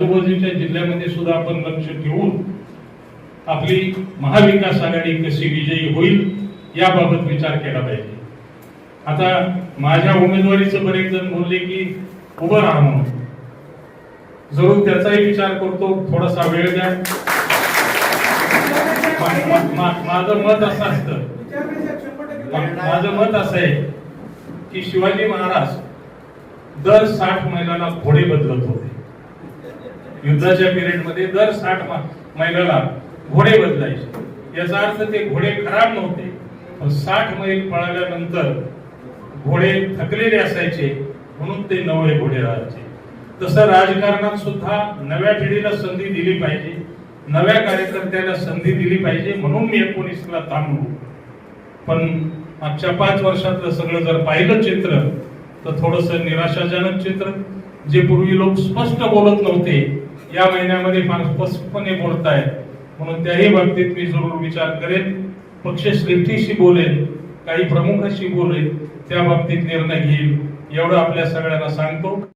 आजूबाजूच्या जिल्ह्यामध्ये सुद्धा आपण लक्ष ठेवून आपली महाविकास आघाडी कशी विजयी होईल याबाबत विचार केला पाहिजे. आता माझ्या उमेदवारीचं बरेच जण बोलले की उभं राहा म्हणून. जरूर त्याचाही विचार करतो थोडासा वेळ द्या. माझं मत असं असतं. माझं मत असं आहे की शिवाजी महाराज दर साठ महिन्याला घोडे बदलत होते. युद्धाच्या पिरियडमध्ये दर साठ मैलाला घोडे बदलायचे. याचा अर्थ ते घोडे खराब नव्हते. पण साठ मैल पळाल्यानंतर घोडे थकलेले असायचे म्हणून ते नवे घोडे राहायचे. तसं राजकारणात सुद्धा नव्या पिढीला संधी दिली पाहिजे. नव्या कार्यकर्त्याला संधी दिली पाहिजे म्हणून मी एकोणीसला थांबलो पण मागच्या पाच वर्षातलं सगळं जर पाहिलं चित्र तर थोडंसं निराशाजनक चित्र जे पूर्वी लोक स्पष्ट बोलत नव्हते या महिन्यामध्ये फार स्पष्टपणे बोलतायत. म्हणून त्याही बाबतीत मी जरूर विचार करेन. पक्षश्रेष्ठीशी बोलेन काही प्रमुखाशी बोलेन त्या बाबतीत निर्णय घेईल. एवढं आपल्या सगळ्यांना सांगतो.